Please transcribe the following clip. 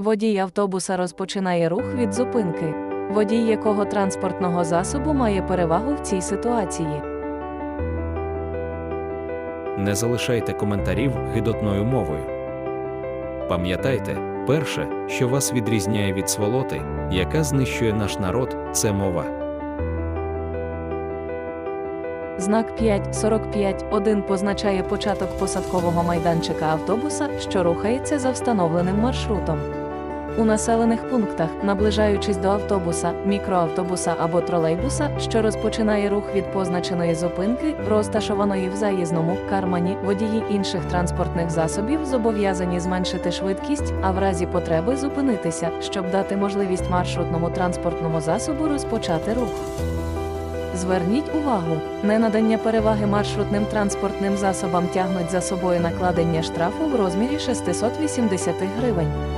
Водій автобуса розпочинає рух від зупинки. Водій якого транспортного засобу має перевагу в цій ситуації. Не залишайте коментарів гидотною мовою. Пам'ятайте, перше, що вас відрізняє від сволоти, яка знищує наш народ, це мова. Знак 5.45 1 позначає початок посадкового майданчика автобуса, що рухається за встановленим маршрутом. У населених пунктах, наближаючись до автобуса, мікроавтобуса або тролейбуса, що розпочинає рух від позначеної зупинки, розташованої в заїзному кармані, водії інших транспортних засобів зобов'язані зменшити швидкість, а в разі потреби зупинитися, щоб дати можливість маршрутному транспортному засобу розпочати рух. Зверніть увагу, ненадання переваги маршрутним транспортним засобам тягнуть за собою накладення штрафу в розмірі 680 гривень.